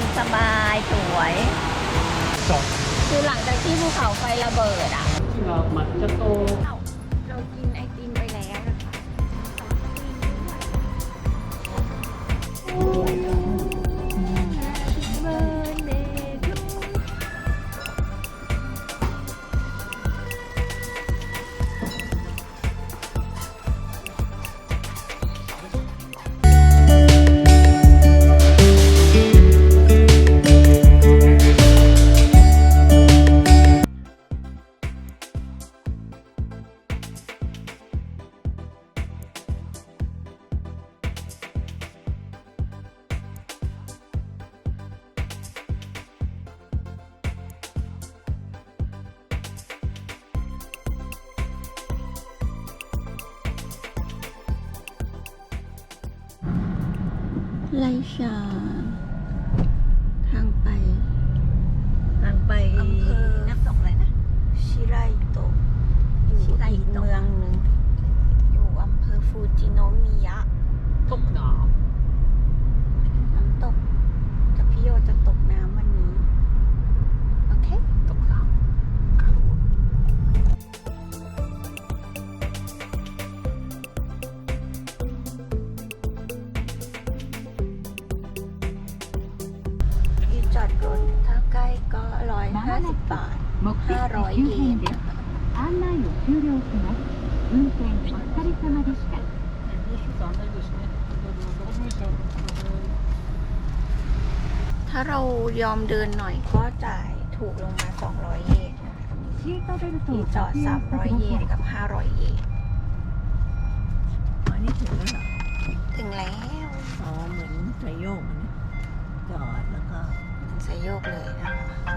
นสบายสวย คือหลังจากที่ภูเขาไฟระเบิดอะ เรากินไอติมไปแล้ว ไลชา ทางไป ทางไปอำเภอ น้ำตกอะไรนะ ชิไรโตอยู่ชิไรโตเมืองหนึ่งอยู่อำเภอฟูจิโนมิยะตกดอกน้ำตกจากพี่โยจะ จอดรถถ้าใกล้ก็ร้อยห้าสิบบาท 目的 ห้าร้อย 地 เย 周 น 辺です案内を終了します運転お疲れ様でした ถ้าเรายอมเดินหน่อยก็จ่ายถูกลงมา 200 เยนนะคะ シートベルト ที่ を จอด 着用してくだ 300 เย さ น い กับ 500 เยน อันนี้ถึงแล้วเหรอ ถึงแล้ว อ๋อเหมือนไทยโยกอะนะจอดแล้วก็ ใส่โยกเลยนะคะ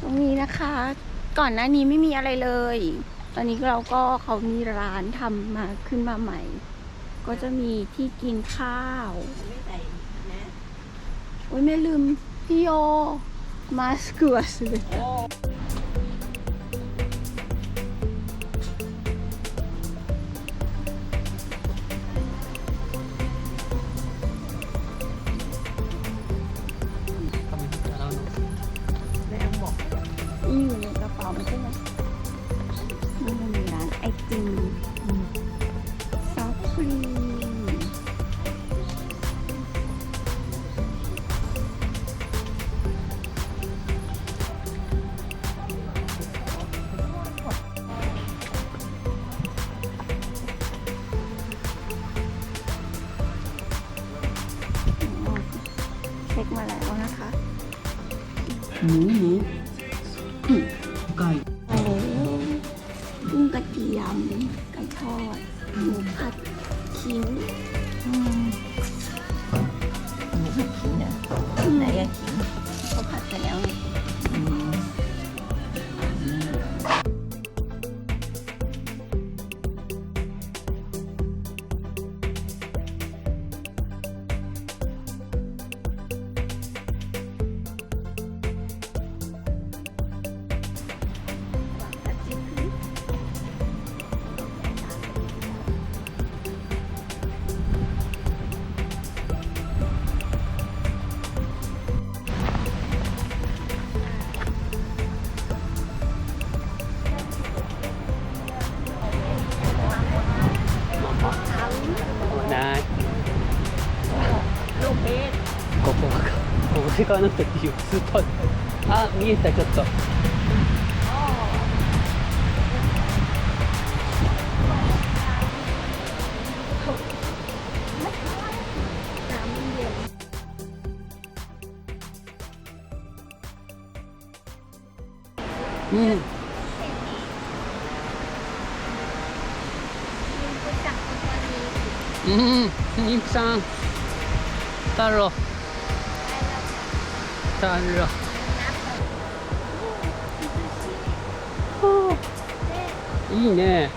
ตรงนี้นะคะ ก่อนหน้านี้ไม่มีอะไรเลย ตอนนี้เราก็เขามีร้านทำมาขึ้นมาใหม่ ก็จะมีที่กินข้าวไม่ใส่นะโอ้ยไม่ลืมพี่โยมาสกัวสเลย อยู่ในกระเป๋ามันใช่ไหมนี่มันมีร้านไอติม 買わなくたっていいよ。スーパーあ見えたちょっと。うん。うん、妊婦さん。太郎。いいね。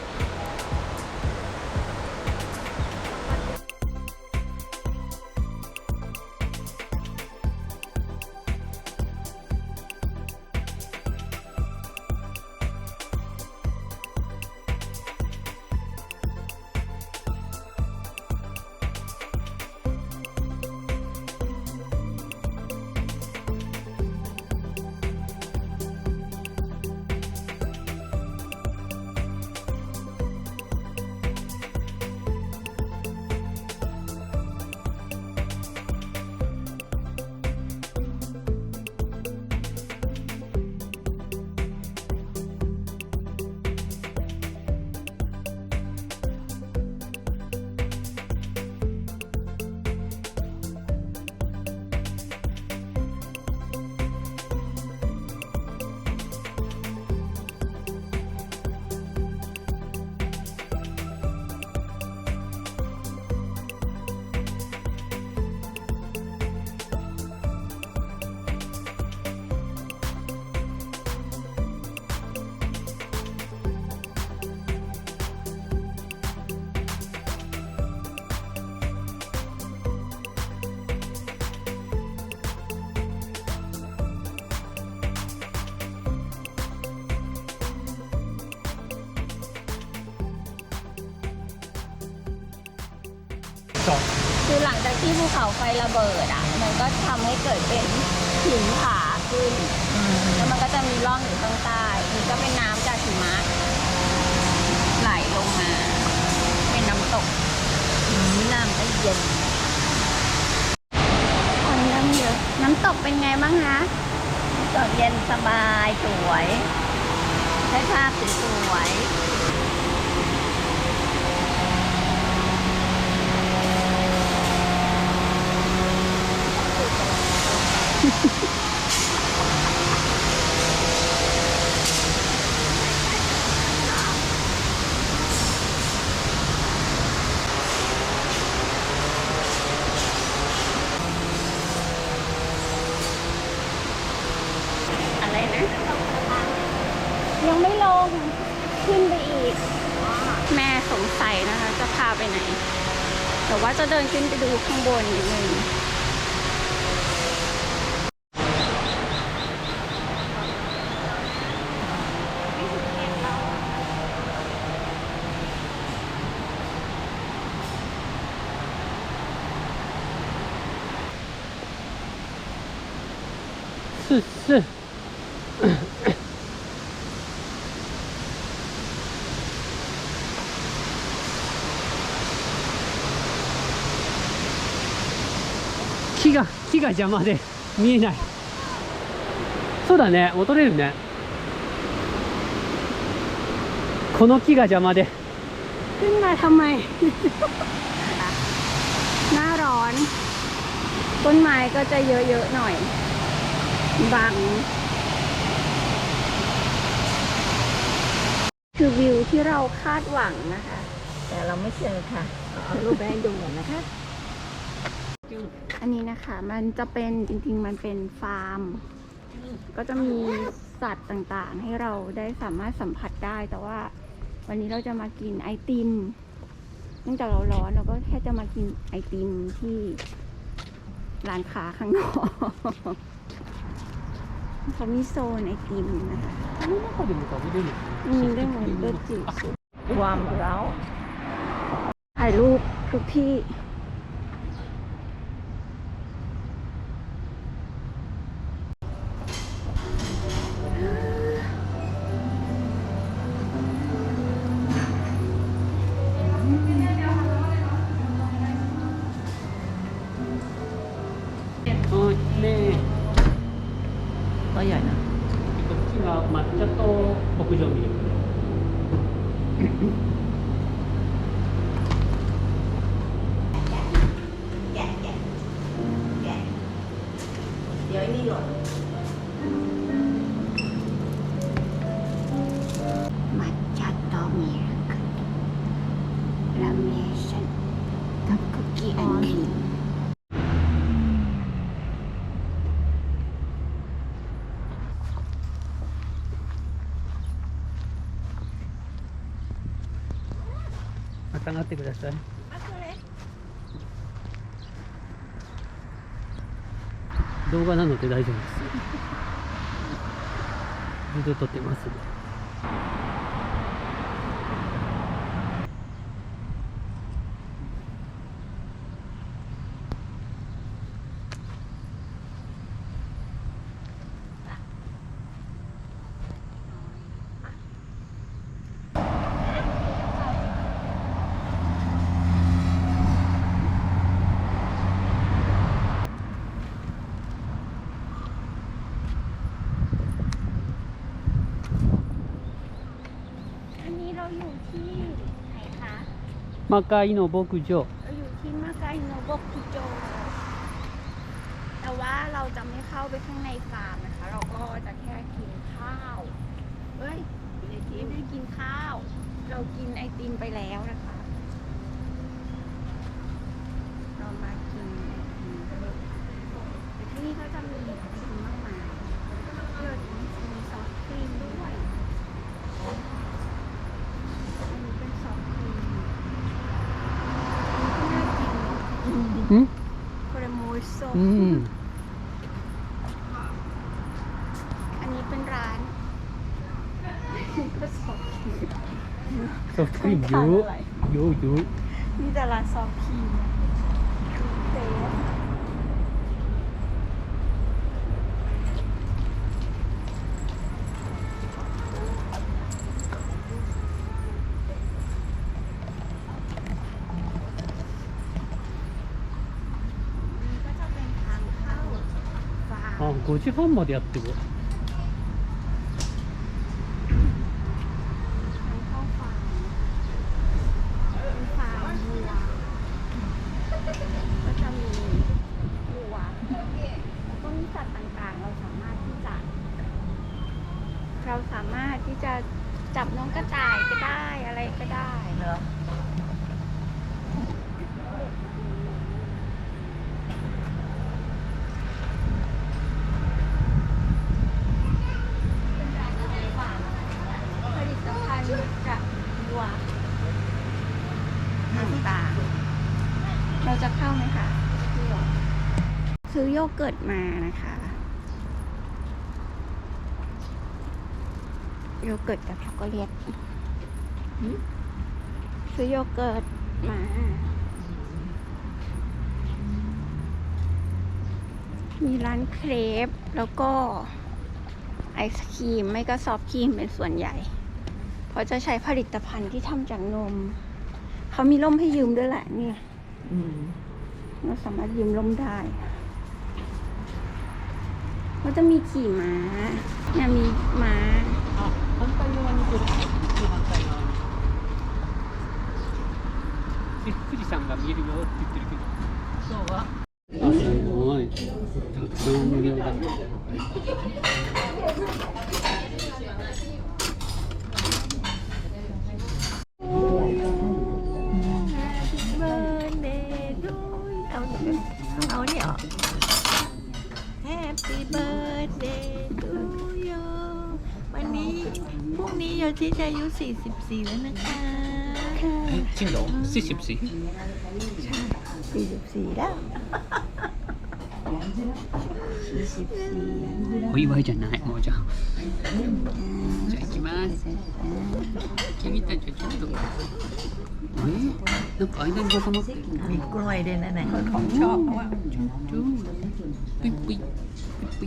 คือหลังจากที่ภูเขาไฟระเบิดอะ มันก็ทำให้เกิดเป็นหินผาขึ้น แล้วมันก็จะมีร่องอยู่ข้างใต้นี่ก็เป็นน้ำจากหิมะไหลลงมา เป็นน้ำตกนี่น้ำก็เย็นคนเริ่มเยอะน้ำตกเป็นไงบ้างคะก็เย็นสบายสวยได้ภาพสวย อะไรนะ ยังไม่ลง ขึ้นไปอีก แม่สงสัยนะคะ จะพาไปไหน แต่ว่าจะเดินขึ้นไปดูข้างบนนิดนึง すす木が木が邪魔で見えないそうだね戻れるねこの木が邪魔で ขึ้นมาทำไม หน้าร้อน ต้นไม้ก็จะเยอะๆหน่อย บัง คือวิวที่เราคาดหวังนะคะ แต่เราไม่เจอค่ะ เอารูปไปให้ดูหน่อยนะคะ อันนี้นะคะมันจะเป็นจริงๆ มันเป็นฟาร์ม ก็จะมีสัตว์ต่างๆ ให้เราได้สามารถสัมผัสได้ แต่ว่าวันนี้เราจะมากินไอติมเนื่องจากเราร้อนเราก็แค่จะมากินไอติมที่ร้านค้าข้างนอก เขามีโซนไอติมนะคะมีได้หมดรยจิความเร้าถ่ายรูปทุกที่ 抹茶と牧場ミルクまたがってください。動画なので大丈夫です。ずっと撮ってますん มาไกลโนโบกุโจเราอยู่ที่มาไกลโนโบกุโจ แต่ว่าเราจะไม่เข้าไปข้างในฟาร์มนะคะ เราก็จะแค่กินข้าวเฮ้ยเดี๋ยวที่ไม่ได้กินข้าว เรากินไอติมไปแล้วนะคะ เรามา อันนี้เป็นร้านก็สอบคซอฟต์ครีมยูยูยูมีแต่ร้านซอฟต์ครีม 5時半までやってる เกิร์ตมานะคะโยเกิร์ตกับช็อกโกแลตซื้อโยเกิร์ตมามีร้านเครปแล้วก็ไอศครีม ไม่ก็ซอฟต์ครีมเป็นส่วนใหญ่ เพราะจะใช้ผลิตภัณฑ์ที่ทำจากนม เขามีร่มให้ยืมด้วยแหละเนี่ยอืมเราสามารถยืมร่มได้ ก็จะมีขี่ม้าเนี่ยมีม้า あ反対側にこれ反対側にで富士山が見えるよって言ってるけどそうはあすごいたくさん無料だ รุ่งนี้โยชิจะอายุ 44 แล้วนะคะ え真的四十四44แล้ว 44お祝いじゃないもうじゃあじゃあ行きます君たちはちょっとえなんか間に挟まってる มีกล้วยด้วยนะเนี่ยของชอบเขาอะ ちょぷいぷいぷいぷい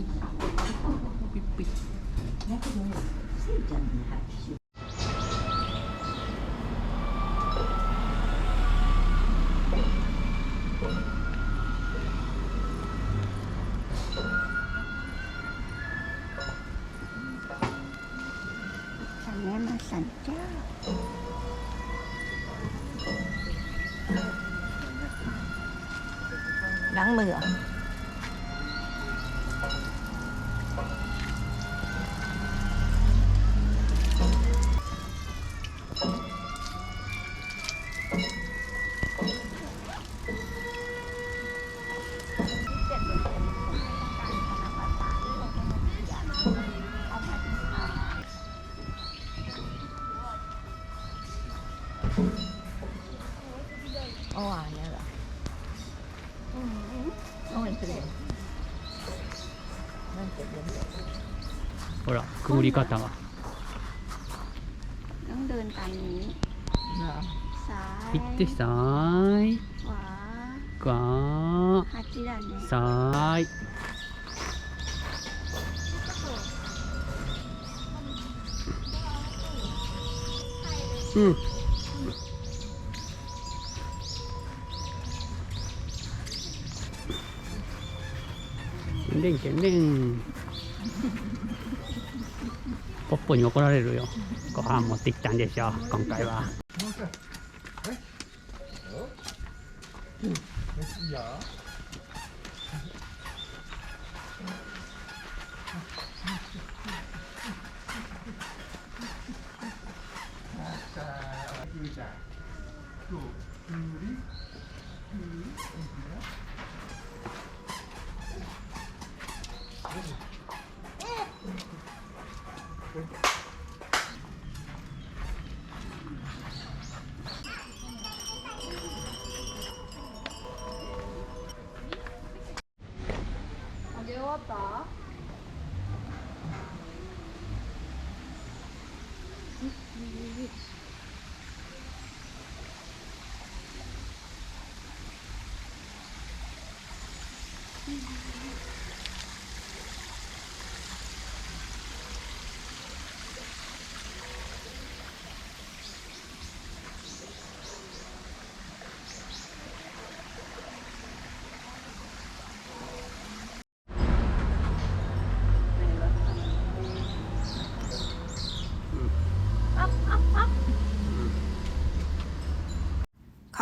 ぷい น้ำเหลือง ほら曇り方が。行ってさーい。あさーい。うん。レんれんけんポッポに怒られるよ。ご飯持ってきたんでしょ今回は。Thank you.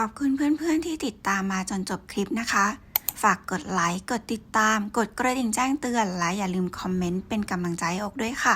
อบคุณเพื่อนๆที่ติดตามมาจนจบคลิปนะคะ ฝากกดไลค์ กดติดตาม กดกระดิ่งแจ้งเตือน และอย่าลืมคอมเมนต์เป็นกำลังใจอกด้วยค่ะ